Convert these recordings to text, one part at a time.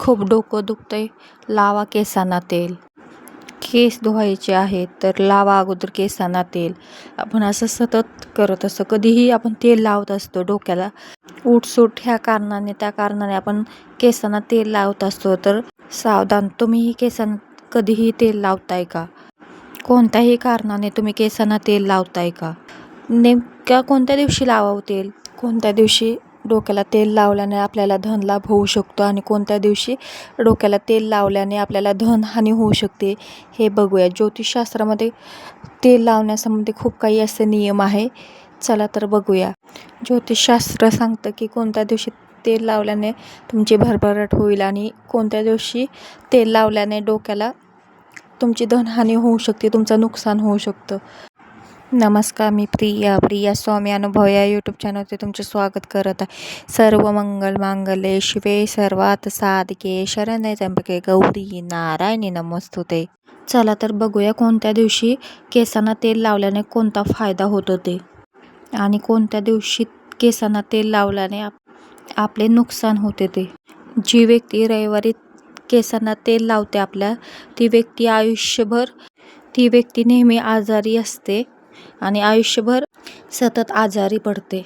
खूप डोकं दुखतं आहे लावा केसांना तेल. केस धुवायचे आहेत तर लावा अगोदर केसांना तेल. आपण असं सतत करत असतो. कधीही आपण तेल लावत असतो डोक्याला. उठसूट ह्या कारणाने त्या कारणाने आपण केसांना तेल लावत असतो. तर सावधान तुम्हीही केसांना कधीही तेल लावताय का? कोणत्याही कारणाने तुम्ही केसांना तेल लावताय का? नेमक्या कोणत्या दिवशी लावावं तेल? कोणत्या दिवशी डोक्याला तेल लावल्याने आपल्याला धनलाभ होऊ शकतो आणि कोणत्या दिवशी डोक्याला तेल लावल्याने आपल्याला धनहानी होऊ शकते हे बघूया. ज्योतिषशास्त्रामध्ये तेल लावण्यासंबंधी खूप काही असे नियम आहे. चला तर बघूया. ज्योतिषशास्त्र सांगतं की कोणत्या दिवशी तेल लावल्याने तुमची भरभराट होईल आणि कोणत्या दिवशी तेल लावल्याने डोक्याला तुमची धनहानी होऊ शकते तुमचं नुकसान होऊ शकतं. नमस्कार मी प्रिया प्रिया स्वामी अनुभव या यूट्यूब चॅनलचे तुमचे स्वागत करत आहे. सर्व मंगल मांगल्ये शिवे सर्वात साधके शरण्य त्र्यंबके गौरी नारायणी नमस्तुते. चला तर बघूया कोणत्या दिवशी केसांना तेल लावल्याने कोणता फायदा होतो ते आणि कोणत्या दिवशी केसांना तेल लावल्याने आप आपले नुकसान होते ते जी व्यक्ती रविवारी केसांना तेल लावते आपल्या ती व्यक्ती आयुष्यभर ती व्यक्ती नेहमी आजारी असते. आणि आयुष्यभर सतत आजारी पडते.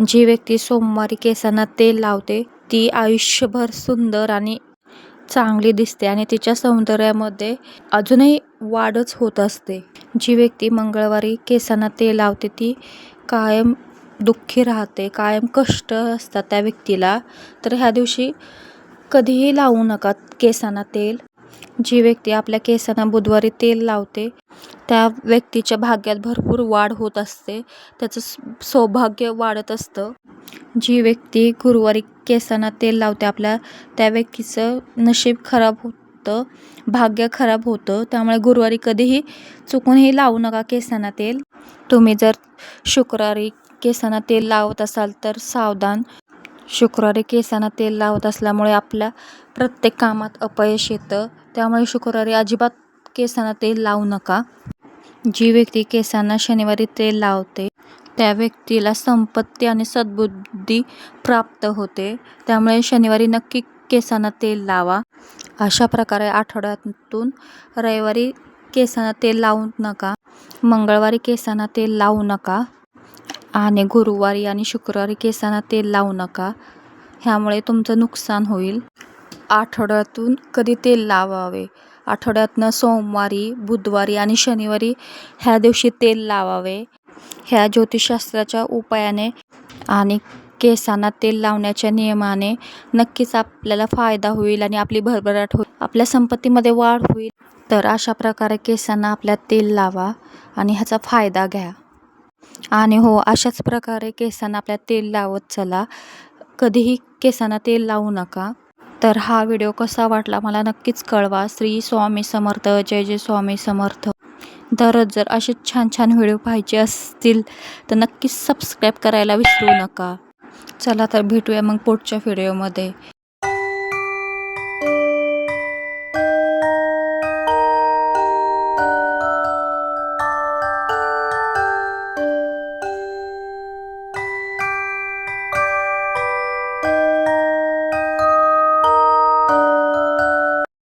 जी व्यक्ती सोमवारी केसांना तेल लावते ती आयुष्यभर सुंदर आणि चांगली दिसते आणि तिच्या सौंदर्यामध्ये अजूनही वाढच होत असते. जी व्यक्ती मंगळवारी केसांना तेल लावते ती कायम दुःखी राहते कायम कष्ट असतात त्या व्यक्तीला तर ह्या दिवशी कधीही लावू नका केसांना तेल. जी व्यक्ती आपल्या केसांना बुधवारी तेल लावते त्या व्यक्तीच्या भाग्यात भरपूर वाढ होत असते. त्याचं सौभाग्य वाढत असतं. जी व्यक्ती गुरुवारी केसांना तेल लावते आपल्या त्या व्यक्तीचं नशीब खराब होतं भाग्य खराब होतं. त्यामुळे गुरुवारी कधीही चुकूनही लावू नका केसांना तेल. तुम्ही जर शुक्रवारी केसांना तेल लावत असाल तर सावधान शुक्रवारी केसांना तेल लावत असल्यामुळे आपल्या प्रत्येक कामात अपयश येतं. त्यामुळे शुक्रवारी अजिबात केसांना तेल लावू नका. जी व्यक्ती केसांना शनिवारी तेल लावते त्या व्यक्तीला संपत्ती आणि सद्बुद्धी प्राप्त होते. त्यामुळे शनिवारी नक्की केसांना तेल लावा. अशा प्रकारे आठवड्यातून रविवारी केसांना तेल लावू नका. मंगळवारी केसांना तेल लावू नका. आणि गुरुवारी आणि शुक्रवारी केसांना तेल लावू नका. ह्यामुळे तुमचं नुकसान होईल. आठवड्यातून कधी तेल लावावे? आठवड्यातनं सोमवारी बुधवारी आणि शनिवारी ह्या दिवशी तेल लावावे. ह्या ज्योतिषशास्त्राच्या उपायाने आणि केसांना तेल लावण्याच्या नियमाने नक्कीच आपल्याला फायदा होईल आणि आपली भरभराट होईल. आपल्या संपत्तीमध्ये वाढ होईल. तर अशा प्रकारे केसांना आपल्या तेल लावा आणि ह्याचा फायदा घ्या. आणि हो अशाच प्रकारे केसांना आपल्या तेल लावत चला. कधीही केसांना तेल लावू नका. तर हा व्हिडिओ कसा वाटला मला नक्कीच कळवा. श्री स्वामी समर्थ जय जय स्वामी समर्थ. दररोज जर असे छान छान व्हिडिओ पाहिजे असतील तर नक्कीच सबस्क्राईब करायला विसरू नका. चला तर भेटूया मग पुढच्या व्हिडिओमध्ये.